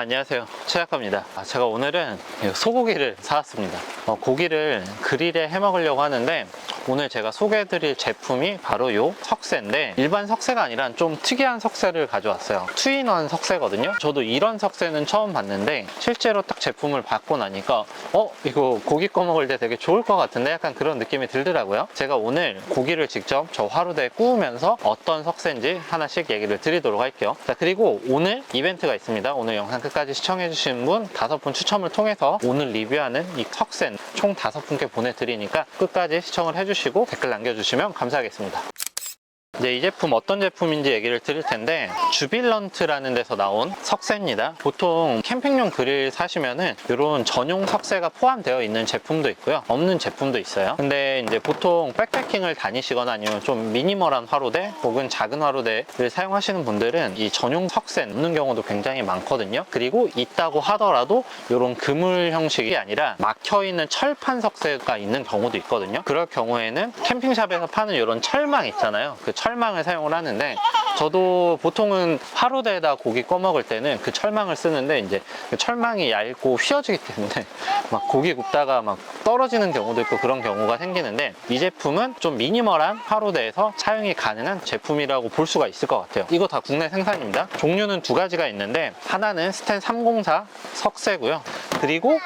안녕하세요. 최약합니다. 아, 제가 오늘은 소고기를 사왔습니다. 어, 고기를 그릴에 해 먹으려고 하는데 오늘 제가 소개해드릴 제품이 바로 요 석쇠인데 일반 석쇠가 아니라 좀 특이한 석쇠를 가져왔어요. 투인원 석쇠거든요. 저도 이런 석쇠는 처음 봤는데 실제로 딱 제품을 받고 나니까 어 이거 고기 꺼먹을 때 되게 좋을 것 같은데 약간 그런 느낌이 들더라고요. 제가 오늘 고기를 직접 저 화로대에 구우면서 어떤 석쇠인지 하나씩 얘기를 드리도록 할게요. 자 그리고 오늘 이벤트가 있습니다. 오늘 영상 끝까지 시청해주신 분 다섯 분 추첨을 통해서 오늘 리뷰하는 이 석쇠 총 다섯 분께 보내드리니까 끝까지 시청을 해주시 고 댓글 남겨주시면 감사하겠습니다 네, 이 제품 어떤 제품인지 얘기를 드릴 텐데 주빌런트라는 데서 나온 석쇠입니다. 보통 캠핑용 그릴 사시면은 이런 전용 석쇠가 포함되어 있는 제품도 있고요. 없는 제품도 있어요. 근데 이제 보통 백패킹을 다니시거나 아니면 좀 미니멀한 화로대 혹은 작은 화로대를 사용하시는 분들은 이 전용 석쇠 없는 경우도 굉장히 많거든요. 그리고 있다고 하더라도 이런 그물 형식이 아니라 막혀 있는 철판 석쇠가 있는 경우도 있거든요. 그럴 경우에는 캠핑샵에서 파는 이런 철망 있잖아요. 그 철망을 사용을 하는데 저도 보통은 화로대에다 고기 꺼먹을 때는 그 철망을 쓰는데 이제 그 철망이 얇고 휘어지기 때문에 막 고기 굽다가 막 떨어지는 경우도 있고 그런 경우가 생기는데 이 제품은 좀 미니멀한 화로대에서 사용이 가능한 제품이라고 볼 수가 있을 것 같아요. 이거 다 국내 생산입니다. 종류는 두 가지가 있는데 하나는 스텐 304 석쇠고요. 그리고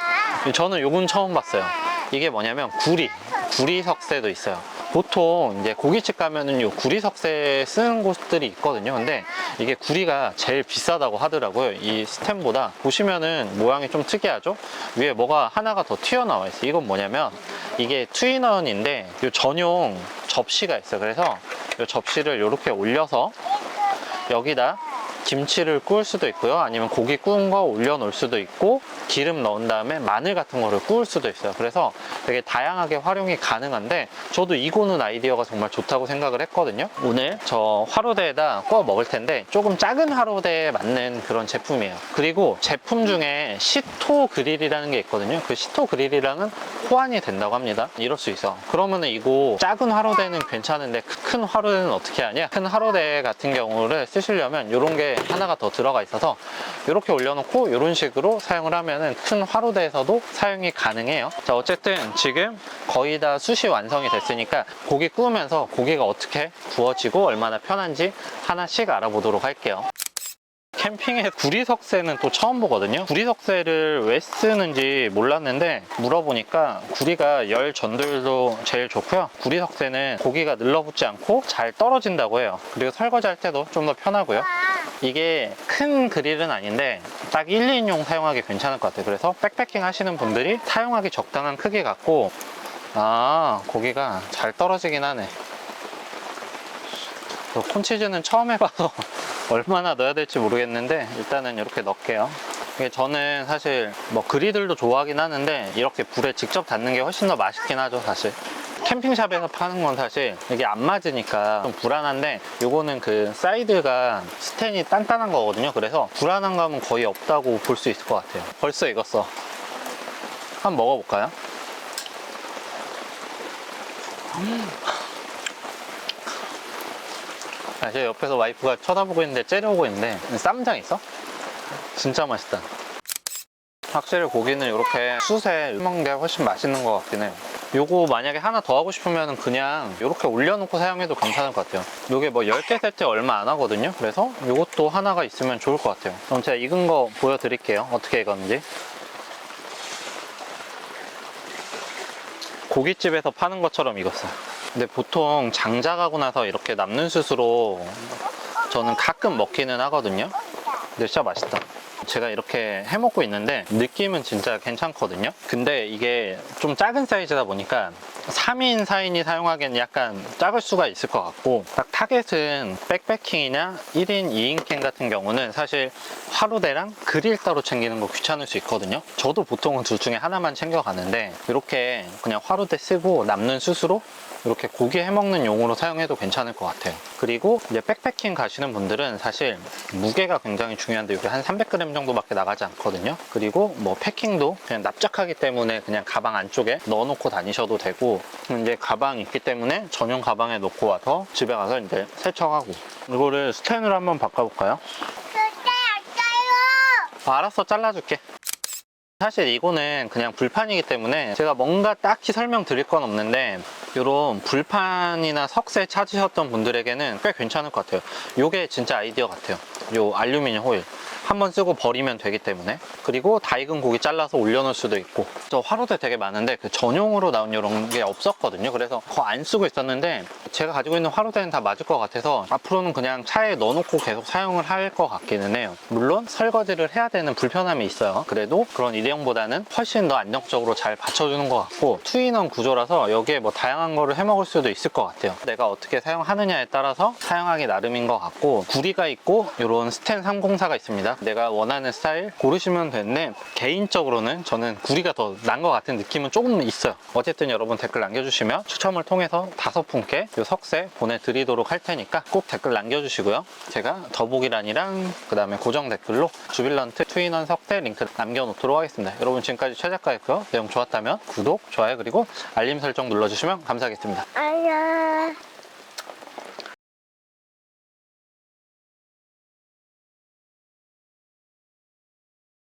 저는 요건 처음 봤어요. 이게 뭐냐면 구리, 구리 석쇠도 있어요. 보통 이제 고깃집 가면은 요 구리 석쇠 쓰는 곳들이 있거든요. 근데 이게 구리가 제일 비싸다고 하더라고요. 이 스템보다 보시면은 모양이 좀 특이하죠? 위에 뭐가 하나가 더 튀어나와 있어요. 이건 뭐냐면 이게 트위넌인데 요 전용 접시가 있어요. 그래서 요 접시를 이렇게 올려서 여기다 김치를 구울 수도 있고요. 아니면 고기 구운 거 올려놓을 수도 있고 기름 넣은 다음에 마늘 같은 거를 구울 수도 있어요. 그래서 되게 다양하게 활용이 가능한데 저도 이거는 아이디어가 정말 좋다고 생각을 했거든요. 오늘 저 화로대에다 구워 먹을 텐데 조금 작은 화로대에 맞는 그런 제품이에요. 그리고 제품 중에 시토 그릴이라는 게 있거든요. 그 시토 그릴이랑은 호환이 된다고 합니다. 이럴 수 있어. 그러면은 이거 작은 화로대는 괜찮은데 그큰 화로대는 어떻게 하냐? 큰 화로대 같은 경우를 쓰시려면 이런 게 하나가 더 들어가 있어서 이렇게 올려놓고 이런 식으로 사용을 하면은 큰 화로대에서도 사용이 가능해요. 자, 어쨌든 지금 거의 다 숯이 완성이 됐으니까 고기 구우면서 고기가 어떻게 구워지고 얼마나 편한지 하나씩 알아보도록 할게요. 캠핑에 구리석쇠는 또 처음 보거든요. 구리석쇠를 왜 쓰는지 몰랐는데 물어보니까 구리가 열 전도율도 제일 좋고요. 구리석쇠는 고기가 늘러붙지 않고 잘 떨어진다고 해요. 그리고 설거지 할 때도 좀 더 편하고요. 이게 큰 그릴은 아닌데 딱 1, 2인용 사용하기 괜찮을 것 같아요. 그래서 백패킹 하시는 분들이 사용하기 적당한 크기 같고 아 고기가 잘 떨어지긴 하네. 그 콘치즈는 처음 해봐서 얼마나 넣어야 될지 모르겠는데 일단은 이렇게 넣을게요. 이게 저는 사실 뭐 그리들도 좋아하긴 하는데 이렇게 불에 직접 닿는 게 훨씬 더 맛있긴 하죠 사실. 캠핑샵에서 파는 건 사실 이게 안 맞으니까 좀 불안한데 요거는 그 사이드가 스텐이 단단한 거거든요. 그래서 불안한 감은 거의 없다고 볼 수 있을 것 같아요. 벌써 익었어. 한번 먹어볼까요? 아, 제 옆에서 와이프가 쳐다보고 있는데 째려오고 있는데 쌈장 있어? 진짜 맛있다. 확실히 고기는 이렇게 숯에 먹는 게 훨씬 맛있는 것 같긴 해요. 요거 만약에 하나 더 하고 싶으면 그냥 이렇게 올려놓고 사용해도 괜찮을 것 같아요. 요게 뭐 10개 세트 얼마 안 하거든요. 그래서 요것도 하나가 있으면 좋을 것 같아요. 그럼 제가 익은 거 보여드릴게요. 어떻게 익었는지. 고깃집에서 파는 것처럼 익었어요. 근데 보통 장작하고 나서 이렇게 남는 숯으로 저는 가끔 먹기는 하거든요. 근데 진짜 맛있다. 제가 이렇게 해 먹고 있는데 느낌은 진짜 괜찮거든요. 근데 이게 좀 작은 사이즈다 보니까 3인, 4인이 사용하기에는 약간 작을 수가 있을 것 같고 딱 타겟은 백패킹이나 1인, 2인 캠 같은 경우는 사실 화로대랑 그릴 따로 챙기는 거 귀찮을 수 있거든요. 저도 보통은 둘 중에 하나만 챙겨가는데 이렇게 그냥 화로대 쓰고 남는 숯으로 이렇게 고기 해먹는 용으로 사용해도 괜찮을 것 같아요. 그리고 이제 백패킹 가시는 분들은 사실 무게가 굉장히 중요한데 이게 한 300g 정도 밖에 나가지 않거든요. 그리고 뭐 패킹도 그냥 납작하기 때문에 그냥 가방 안쪽에 넣어놓고 다니셔도 되고 이제 가방 있기 때문에 전용 가방에 놓고 와서 집에 가서 이제 세척하고. 이거를 스텐으로 한번 바꿔볼까요? 어, 알았어. 잘라줄게. 사실 이거는 그냥 불판이기 때문에 제가 뭔가 딱히 설명드릴 건 없는데 이런 불판이나 석쇠 찾으셨던 분들에게는 꽤 괜찮을 것 같아요. 이게 진짜 아이디어 같아요. 요 알루미늄 호일 한 번 쓰고 버리면 되기 때문에. 그리고 다 익은 고기 잘라서 올려놓을 수도 있고. 저 화로대 되게 많은데 그 전용으로 나온 이런 게 없었거든요. 그래서 그거 안 쓰고 있었는데 제가 가지고 있는 화로대는 다 맞을 것 같아서 앞으로는 그냥 차에 넣어놓고 계속 사용을 할 것 같기는 해요. 물론 설거지를 해야 되는 불편함이 있어요. 그래도 그런 일회용보다는 훨씬 더 안정적으로 잘 받쳐주는 것 같고 투인원 구조라서 여기에 뭐 다양한 거를 해먹을 수도 있을 것 같아요. 내가 어떻게 사용하느냐에 따라서 사용하기 나름인 것 같고 구리가 있고 이런 스텐 304가 있습니다 내가 원하는 스타일 고르시면 되는데 개인적으로는 저는 구리가 더 난 것 같은 느낌은 조금 있어요. 어쨌든 여러분 댓글 남겨주시면 추첨을 통해서 다섯 분께 이 석쇠 보내드리도록 할 테니까 꼭 댓글 남겨주시고요. 제가 더보기란이랑 그 다음에 고정 댓글로 주빌런트 투인원 석쇠 링크 남겨놓도록 하겠습니다. 여러분 지금까지 최작가였고요. 내용 좋았다면 구독, 좋아요 그리고 알림 설정 눌러주시면 감사하겠습니다. 안녕.